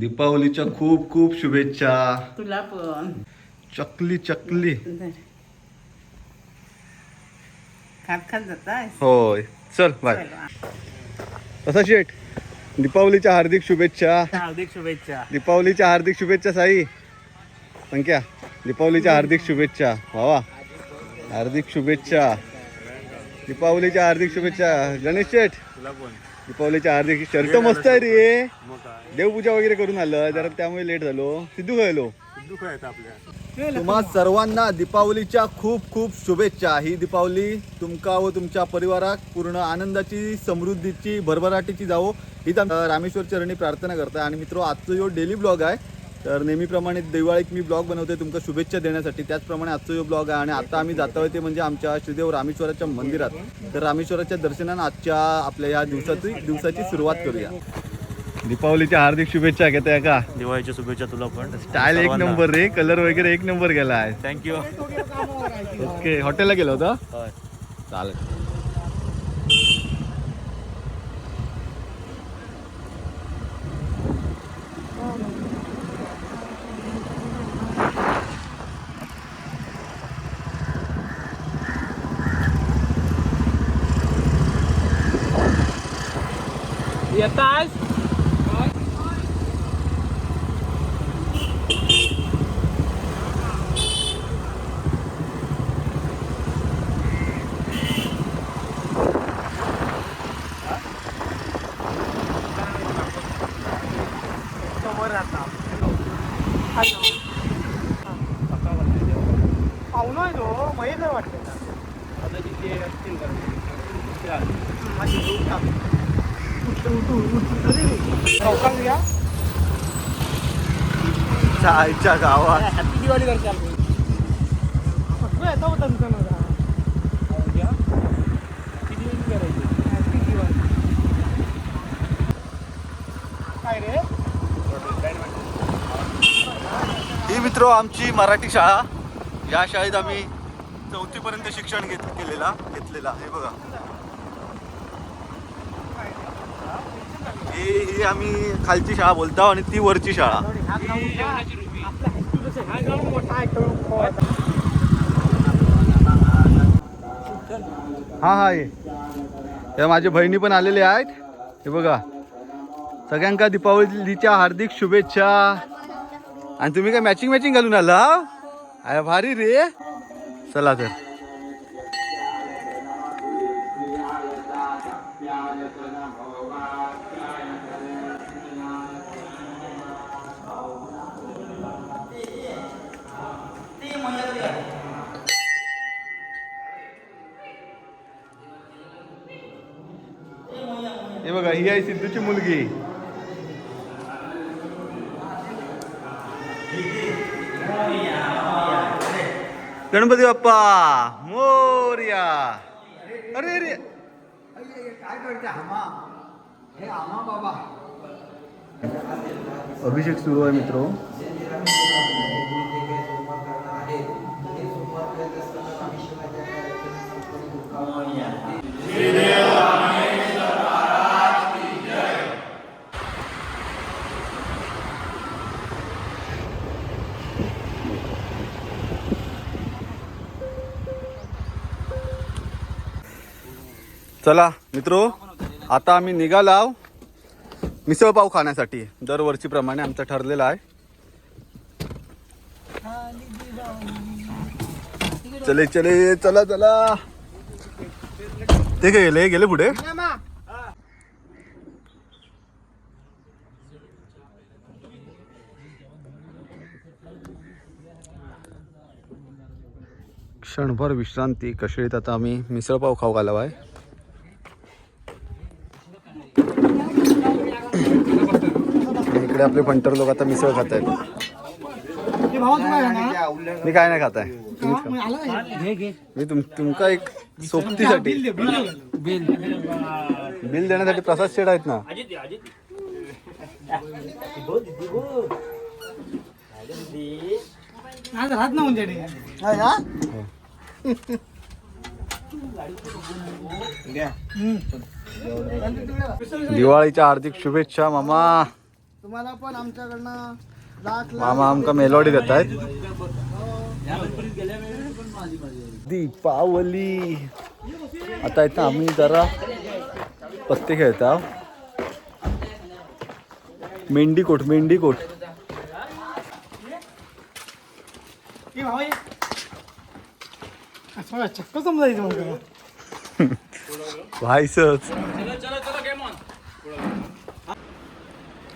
दीपावलीच्या खूप खूप शुभेच्छा. तुला पण. चकली चकली. धर. खात खात जाताय होय. चल बाय. कसा शेठ? दीपावलीच्या हार्दिक शुभेच्छा. हार्दिक शुभेच्छा. दीपावलीच्या हार्दिक शुभेच्छा साई. संख्या दीपावलीच्या हार्दिक शुभेच्छा. भावा हार्दिक शुभेच्छा. दीपावलीच्या हार्दिक शुभेच्छा. गणेश शेठ. तुला पण. दीपावलीच्या हार्दिक शर्ट मस्त आहे रे. देवपूजा वगैरे करून आलं जरा त्यामुळे लेट झालो. सिद्धू खायलो आपल्या. तुम्हा सर्वांना दीपावलीच्या खूप खूप शुभेच्छा. ही दीपावली तुमका व तुमच्या परिवाराक पूर्ण आनंदाची समृद्धीची भरभराटीची जावो. ही तर रामेश्वर चरणी प्रार्थना करता आणि मित्र आजचा जो डेली ब्लॉग आहे. तर नेहमीप्रमाणे दिवाळीत मी ब्लॉग बनवते तुमका शुभेच्छा देण्यासाठी. त्याचप्रमाणे आजचा जो ब्लॉग आहे आणि आता आम्ही जातो ते म्हणजे आमच्या श्रीदेव रामेश्वराच्या मंदिरात. तर रामेश्वराच्या दर्शनानं आजच्या आपल्या या दिवसाची दिवसाची सुरुवात करूया. दीपावलीच्या हार्दिक शुभेच्छा घेताय का? दिवाळीच्या शुभेच्छा तुला पण. स्टाईल एक नंबर रे कलर वगैरे एक नंबर गेला आहे थँक्यू ओके हॉटेलला गेलो होता? होय. चालेल येताय चायच्या गावात. हॅपी दिवाळी दर्शन ही मित्र आमची मराठी शाळा. या शाळेत आम्ही चौथी पर्यंत शिक्षण घेत केलेला घेतलेला हे बघा. ही ही आम्ही खालची शाळा बोलतो आणि ती वरची शाळा. हा हा ये. त्या माझ्या बहिणी पण आलेले आहेत. हे बघा. सगळ्यांका दीपावलीच्या हार्दिक शुभेच्छा. आणि तुम्ही काय मॅचिंग मॅचिंग घालून आला? अरे भारी रे. चला तर. हे बघा ही आहे सिद्धूची मुलगी. गणपती बाप्पा मोर्या. अरे अरे. अभिषेक सुरू आहे मित्र. चला मित्रो आता आम्ही निघाला मिसळ पाव खाण्यासाठी. दरवर्षी प्रमाणे आमचं ठरलेलं आहे. चले चले चला चला. ते गेले गेले पुढे? क्षणभर विश्रांती कशळीत आता आम्ही मिसळ पाव खाऊ घालाव आहे आणि इकडे आपले फंटर लोक आता मिसळ खात आहेत मी काय नाही खात आहे तुम्हीच मी तुम तुमका एक सोबतीसाठी. बिल देण्यासाठी प्रसाद शेड आहेत ना? राहत ना म्हणजे दिवाळीच्या हार्दिक शुभेच्छा मामा. तुम्हाला पण आमच्याकडनं लाख लाख मामा आमका मेलोडी देत आहेत दीपावली. आता इथं आम्ही जरा पत्ते खेळता मेंढी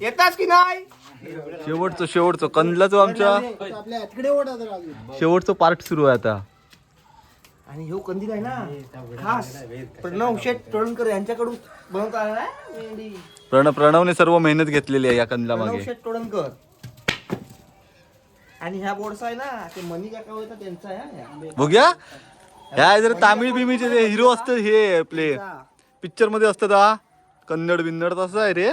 येतास की नाही? शेवटचं शेवटचं. कंदलाचं आमच्या. आपल्या हातकडे ओढा जरा अजून. शेवटचं पार्ट सुरू आहे आता. आणि ह्यो कंदील आहे ना? खास. प्रणव शेठ टोळणकर यांच्याकडून बनवता आला ना मेंढी. प्रणव प्रणवने सर्व मेहनत घेतलेली आहे या कंदला प्रणव मागे शेठ टोळणकर आणि ह्या बोर्डचा आहे ना ते मनी काका होता त्यांचा आहे हा, ह्या. बघूया. ह्या जर तामिळ बिमीचे हिरो असतं हे आपले पिक्चरमध्ये असतात हा. कन्नड बिन्नड तसं आहे रे.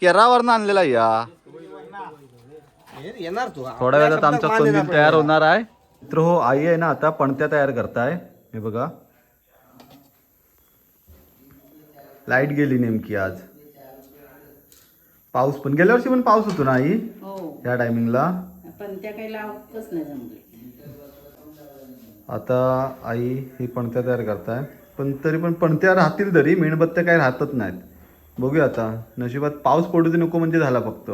केरावरनं आणलेला आहे या. हे येणार तू. थोड्या वेळात आमचा कंदील तयार होणार आहे. तर हो आई आहे ना आता पणत्या तयार करताय. हे बघा. लाइट गेली नेमकी आज. पाऊस पण गेल्या वर्षी पण पाऊस होतो ना आई? हो. या टायमिंगला. पण त्या काही लावतच नाही जमले. आता आई ही पणत्या तयार करताय. पण तरी पण पणत्या राहतील तरी मेणबत्त्या काही राहतच नाहीत. बघूया आता. नशिबात पाऊस पडू दे नको म्हणजे झाला फक्त.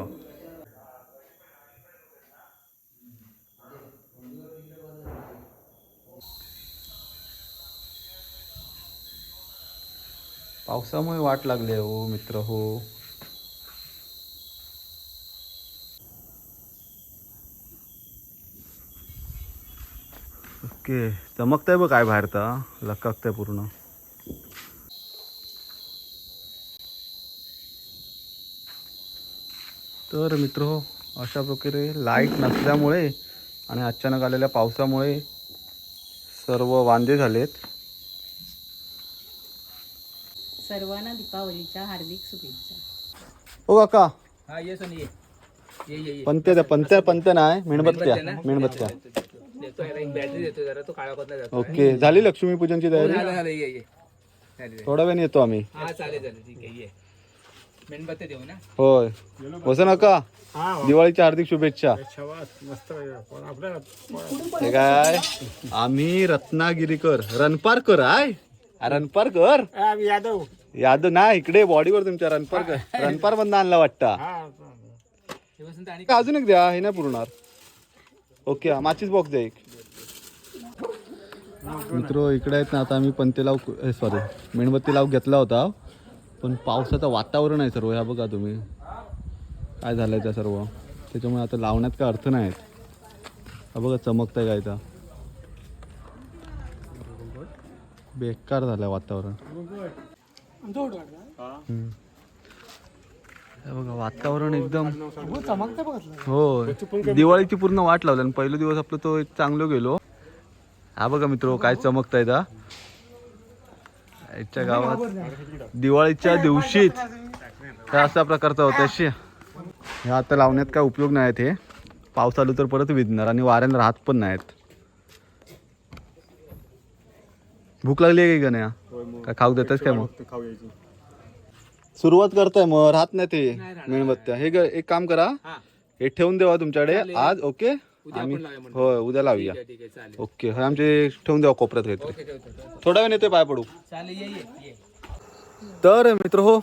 पावसामुळे वाट लागली हो मित्र हो. ओके. चमकताय बघ काय बाहेर तर. लकाकताय पूर्ण. तर मित्र अशा प्रकारे लाइट नसल्यामुळे आणि अचानक आलेल्या पावसामुळे सर्व वांदे झालेत. सर्वांना दीपावलीच्या हार्दिक शुभेच्छा. हो काका. हा ये सोनी ये. ये ये ये. पंत्या द्या पंत्या पंत्या नाही मेणबत्त्या? मेणबत्त्या. देतो याला एक बॅटरी देतो जरा तो काळा कोणता जातो ओके झाली लक्ष्मीपूजनची तयारी? झालं झालं ये ये. झाली, झाली. थोड्या वेळाने येतो आम्ही. हा चालेल चालेल ठीक आहे ये. मेणबत्ती देऊ ना? होय. बसा नका. दिवाळीच्या हार्दिक शुभेच्छा. हे काय? आम्ही रत्नागिरीकर. रणपारकर आहे आ, रणपारकर यादव. यादव ना इकडे बॉडीवर तुमच्या रणपारकर रणपार मधनं आणला वाटता. हे वसंत आणि का अजून एक द्या हे नाही पुरणार. ओके हा, माचीस बॉक्स द्या एक. मित्र इकडे आहेत ना आता आम्ही पंते लाव सॉरी मेणबत्ती लाव घेतला होता. पण पावसाचं वातावरण आहे सर्व ह्या बघा तुम्ही. काय झालंय त्या सर्व? त्याच्यामुळे आता लावण्यात काय अर्थ नाही हा बघा चमकतंय काय तर बेकार झालंय वातावरण. हे बघा वातावरण एकदम चमकतं बघितलं हो दिवाळीची पूर्ण वाट लावली आणि पहिला दिवस आपलं तो एक चांगलं गेलो. हा बघा मित्र काय चमकतायत हा याच्या गावात दिवाळीच्या दिवशीच हे अशा प्रकारचा होता अशी. हे आता लावण्यात काय उपयोग नाही आहेत हे. पाऊस आलो तर परत विजणार आणि वाऱ्यानं राहत पण नाहीत. भूक लागली आहे का गण्या? काय खाऊ देतास काय मग? सुरुवात करताय मग राहत नाही ते मेणबत्त्या. हे ग- एक काम करा. हे. ठेवून देवा तुमच्याकडे. आज ओके? आम्ही होय उद्या लावूया. ठीक आहे चालेल. ओके हे आमचे ठेवून द्या कोपऱ्यात घेतो ओके ठेवतो ठेवतो. थोड्या वेळ येते पाय पडू. चालेल ये ये ये. तर मित्र हो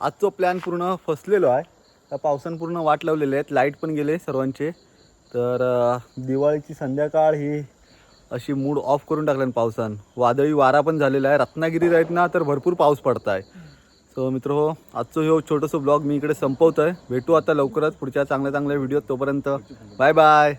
आजचा प्लॅन पूर्ण फसलेलो आहे. त्या पावसानं पूर्ण वाट लावलेले आहेत. लाइट पण गेले सर्वांचे. तर अं, दिवाळीची संध्याकाळ ही अशी मूड ऑफ करून टाकल्यान पावसान. वादळी वारा पण झालेला आहे. रत्नागिरीत आहेत ना तर भरपूर पाऊस पडत आहे सो मित्र हो आजचं हे छोटंसं ब्लॉग मी इकडे संपवतो आहे भेटू आता लवकरच पुढच्या चांगल्या चांगल्या व्हिडिओ तोपर्यंत. Bye bye